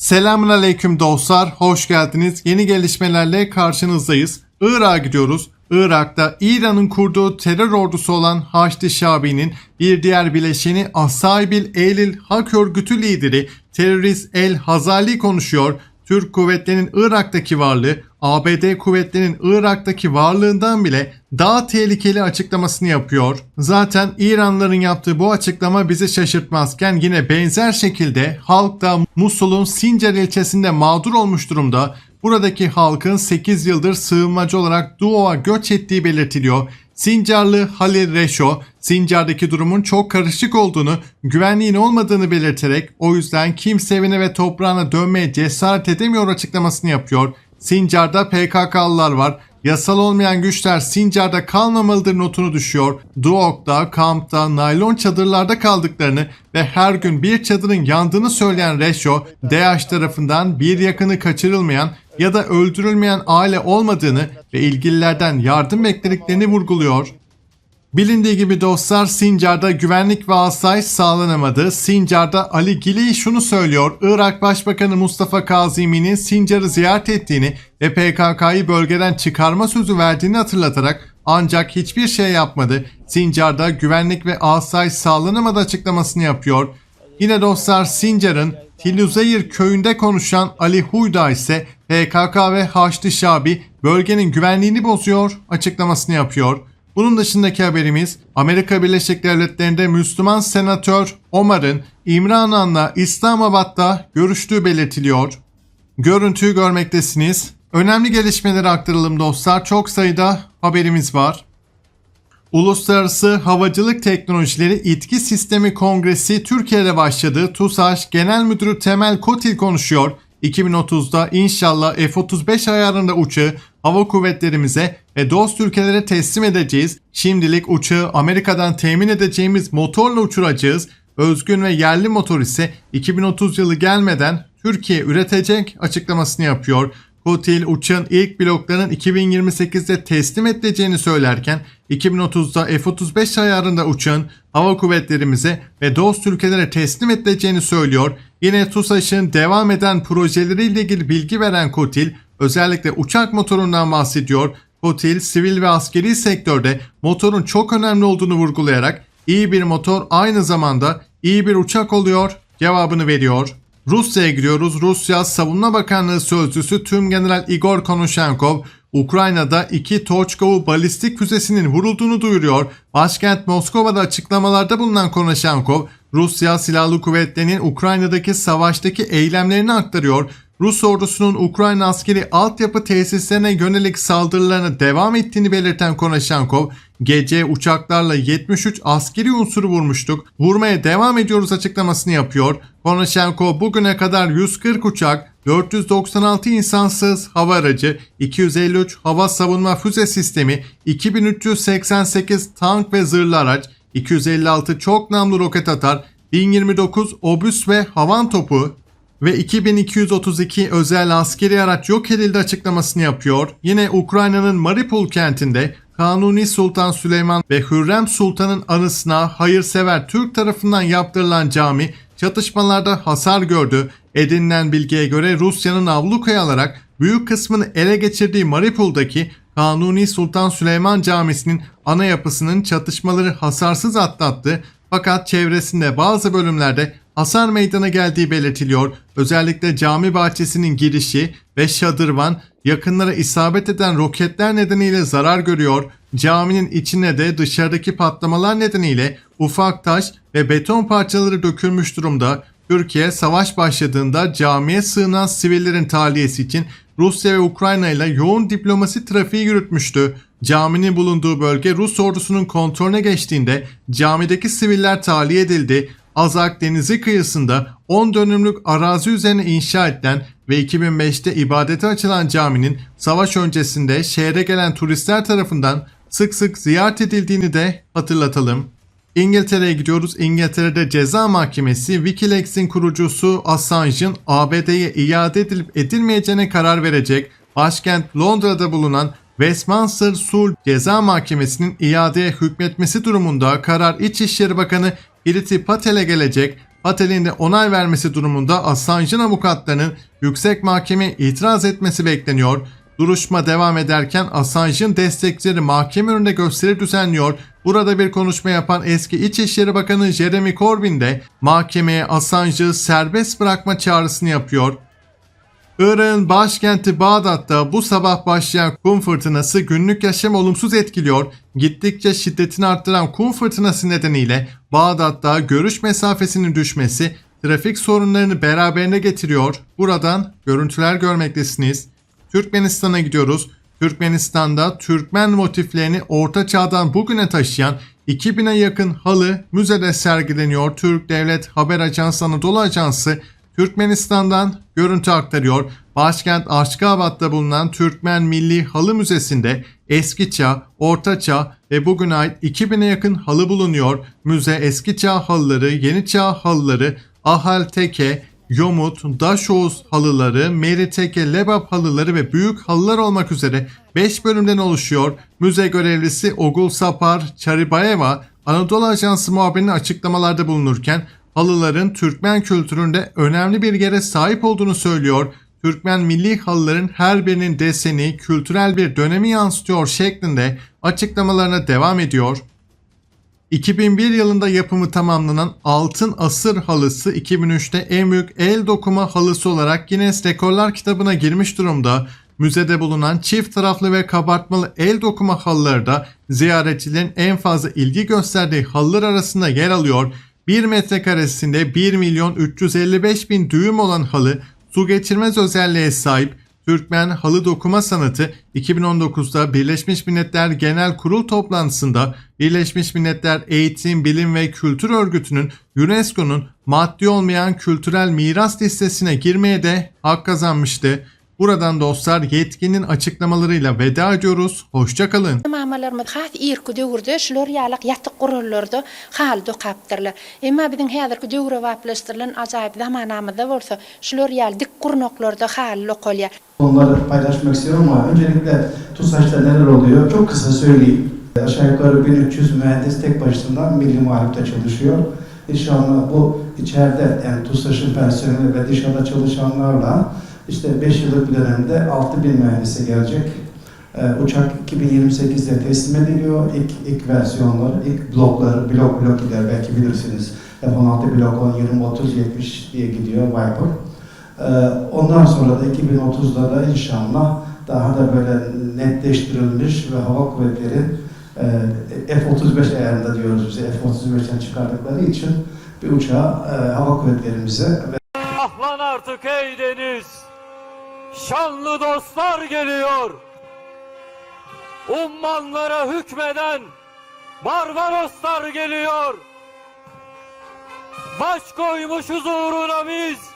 Selamun aleyküm dostlar, hoş geldiniz. Yeni gelişmelerle karşınızdayız. Irak'a gidiyoruz. Irak'ta İran'ın kurduğu terör ordusu olan Haçlı Şabi'nin bir diğer bileşeni Asaybil Eylül Hak örgütü lideri terörist El Hazali konuşuyor. Türk kuvvetlerinin Irak'taki varlığı ABD kuvvetlerinin Irak'taki varlığından bile daha tehlikeli açıklamasını yapıyor. Zaten İranlıların yaptığı bu açıklama bizi şaşırtmazken yine benzer şekilde halk da Musul'un Sincar ilçesinde mağdur olmuş durumda. Buradaki halkın 8 yıldır sığınmacı olarak Doğu'a göç ettiği belirtiliyor. Sincarlı Halil Reşo, Sincar'daki durumun çok karışık olduğunu, güvenliğin olmadığını belirterek o yüzden kimse evine ve toprağına dönmeye cesaret edemiyor açıklamasını yapıyor. Sincar'da PKK'lılar var. Yasal olmayan güçler Sincar'da kalmamalıdır notunu düşüyor. Duok'ta, kampta, naylon çadırlarda kaldıklarını ve her gün bir çadırın yandığını söyleyen Reşo, DH tarafından bir yakını kaçırılmayan ya da öldürülmeyen aile olmadığını ve ilgililerden yardım beklediklerini vurguluyor. Bilindiği gibi dostlar Sincar'da güvenlik ve asayiş sağlanamadı. Sincar'da Ali Gili şunu söylüyor. Irak Başbakanı Mustafa Kazimi'nin Sincar'ı ziyaret ettiğini ve PKK'yı bölgeden çıkarma sözü verdiğini hatırlatarak ancak hiçbir şey yapmadı. Sincar'da güvenlik ve asayiş sağlanamadı açıklamasını yapıyor. Yine dostlar Sincar'ın Tiluzeyir köyünde konuşan Ali Huyda ise PKK ve Haçlı Şabi bölgenin güvenliğini bozuyor açıklamasını yapıyor. Bunun dışındaki haberimiz Amerika Birleşik Devletleri'nde Müslüman senatör Omar'ın İmran Han'la İslamabad'da görüştüğü belirtiliyor. Görüntüyü görmektesiniz. Önemli gelişmeleri aktaralım dostlar. Çok sayıda haberimiz var. Uluslararası Havacılık Teknolojileri İtki Sistemi Kongresi Türkiye'de başladı. TUSAŞ Genel Müdürü Temel Kotil konuşuyor. 2030'da inşallah F-35 ayarında uçağı hava kuvvetlerimize ve dost ülkelere teslim edeceğiz. Şimdilik uçağı Amerika'dan temin edeceğimiz motorla uçuracağız. Özgün ve yerli motor ise 2030 yılı gelmeden Türkiye üretecek açıklamasını yapıyor. Kotil uçağın ilk bloklarının 2028'de teslim edileceğini söylerken 2030'da F-35 ayarında uçağın hava kuvvetlerimize ve dost ülkelere teslim edileceğini söylüyor. Yine TUSAŞ'ın devam eden projeleriyle ilgili bilgi veren Kotil özellikle uçak motorundan bahsediyor. Kotil sivil ve askeri sektörde motorun çok önemli olduğunu vurgulayarak iyi bir motor aynı zamanda iyi bir uçak oluyor cevabını veriyor. Rusya'ya gidiyoruz. Rusya Savunma Bakanlığı Sözcüsü Tüm General Igor Konushenkov, Ukrayna'da iki Tochkov balistik füzesinin vurulduğunu duyuruyor. Başkent Moskova'da açıklamalarda bulunan Konushenkov, Rusya Silahlı Kuvvetleri'nin Ukrayna'daki savaştaki eylemlerini aktarıyor. Rus ordusunun Ukrayna askeri altyapı tesislerine yönelik saldırılarına devam ettiğini belirten Konashenkov, gece uçaklarla 73 askeri unsuru vurmuştuk, vurmaya devam ediyoruz açıklamasını yapıyor. Konashenkov bugüne kadar 140 uçak, 496 insansız hava aracı, 253 hava savunma füze sistemi, 2388 tank ve zırhlı araç, 256 çok namlu roket atar, 1029 obüs ve havan topu, ve 2232 özel askeri araç yok edildi açıklamasını yapıyor. Yine Ukrayna'nın Mariupol kentinde Kanuni Sultan Süleyman ve Hürrem Sultan'ın anısına hayırsever Türk tarafından yaptırılan cami çatışmalarda hasar gördü. Edinilen bilgiye göre Rusya'nın ablukaya alarak büyük kısmını ele geçirdiği Mariupol'daki Kanuni Sultan Süleyman Camisi'nin ana yapısının çatışmaları hasarsız atlattı. Fakat çevresinde bazı bölümlerde hasar meydana geldiği belirtiliyor. Özellikle cami bahçesinin girişi ve şadırvan yakınlara isabet eden roketler nedeniyle zarar görüyor. Caminin içine de dışarıdaki patlamalar nedeniyle ufak taş ve beton parçaları dökülmüş durumda. Türkiye savaş başladığında camiye sığınan sivillerin tahliyesi için Rusya ve Ukrayna ile yoğun diplomasi trafiği yürütmüştü. Caminin bulunduğu bölge Rus ordusunun kontrolüne geçtiğinde camideki siviller tahliye edildi. Azak denizi kıyısında 10 dönümlük arazi üzerine inşa edilen ve 2005'te ibadete açılan caminin savaş öncesinde şehre gelen turistler tarafından sık sık ziyaret edildiğini de hatırlatalım. İngiltere'ye gidiyoruz. İngiltere'de ceza mahkemesi Wikileaks'in kurucusu Assange'ın ABD'ye iade edilip edilmeyeceğine karar verecek. Başkent Londra'da bulunan Westminster Sulh Ceza Mahkemesi'nin iadeye hükmetmesi durumunda karar İçişleri Bakanı Priti Patel'e gelecek. Patel'in de onay vermesi durumunda Assange'ın avukatlarının yüksek mahkemeye itiraz etmesi bekleniyor. Duruşma devam ederken Assange'ın destekçileri mahkeme önünde gösteri düzenliyor. Burada bir konuşma yapan eski İçişleri Bakanı Jeremy Corbyn de mahkemeye Assange'ı serbest bırakma çağrısını yapıyor. Irak'ın başkenti Bağdat'ta bu sabah başlayan kum fırtınası günlük yaşamı olumsuz etkiliyor. Gittikçe şiddetini arttıran kum fırtınası nedeniyle Bağdat'ta görüş mesafesinin düşmesi trafik sorunlarını beraberine getiriyor. Buradan görüntüler görmektesiniz. Türkmenistan'a gidiyoruz. Türkmenistan'da Türkmen motiflerini orta çağdan bugüne taşıyan 2000'e yakın halı müzede sergileniyor. Türk Devlet Haber Ajansı Anadolu Ajansı Türkmenistan'dan görüntü aktarıyor. Başkent Aşkabat'ta bulunan Türkmen Milli Halı Müzesi'nde eski çağ, orta çağ ve bugüne ait 2000'e yakın halı bulunuyor. Müze eski çağ halıları, yeni çağ halıları, ahal teke, yomut, daşoğuz halıları, meri teke, lebap halıları ve büyük halılar olmak üzere 5 bölümden oluşuyor. Müze görevlisi Ogul Sapar Çaribayeva Anadolu Ajansı muhabirine açıklamalarda bulunurken halıların Türkmen kültüründe önemli bir yere sahip olduğunu söylüyor. Türkmen milli halıların her birinin deseni kültürel bir dönemi yansıtıyor şeklinde açıklamalarına devam ediyor. 2001 yılında yapımı tamamlanan Altın Asır halısı 2003'te en büyük el dokuma halısı olarak Guinness Rekorlar kitabına girmiş durumda. Müzede bulunan çift taraflı ve kabartmalı el dokuma halıları da ziyaretçilerin en fazla ilgi gösterdiği halılar arasında yer alıyor. 1 metrekaresinde 1 milyon 355 bin düğüm olan halı su geçirmez özelliğe sahip Türkmen halı dokuma sanatı 2019'da Birleşmiş Milletler Genel Kurul toplantısında Birleşmiş Milletler Eğitim, Bilim ve Kültür Örgütü'nün UNESCO'nun maddi olmayan kültürel miras listesine girmeye de hak kazanmıştı. Buradan dostlar yetkinin açıklamalarıyla veda ediyoruz. Hoşçakalın. Mamalarımız has irki döwürde şular ýalak ýatyk gurullarda hal dokapdyrlar. Emma biziň häzirki döwre waplaşdyrylan ajaýyp zamanamyzda bolsa şular ýal dik gurnoklarda hal lokalya. Onları paylaşmak istiyorum ama öncelikle TUSAŞ'ta neler oluyor çok kısa söyleyeyim. Aşağı yukarı 1300 mühendis tek başına Milli Muharip'te çalışıyor. İnşallah bu içeride yani TUSAŞ'ın personeli ve dışarıda çalışanlarla işte 5 yıllık bir dönemde 6000 mühendise gelecek. Ee, uçak 2028'de teslim ediliyor. İlk, ilk versiyonları, ilk blokları, blok blok gider belki bilirsiniz. F-16 blok 10, 20, 30, 70 diye gidiyor Viper. Ee, Ondan sonra da 2030'da da inşallah daha da böyle netleştirilmiş ve hava kuvvetleri e, F-35 ayarında diyoruz bize F-35'ten çıkardıkları için bir uçağı e, hava kuvvetlerimize ve Ahlan artık ey deniz. Şanlı dostlar geliyor. Ummanlara hükmeden Barbaroslar geliyor. Baş koymuşuz uğruna biz.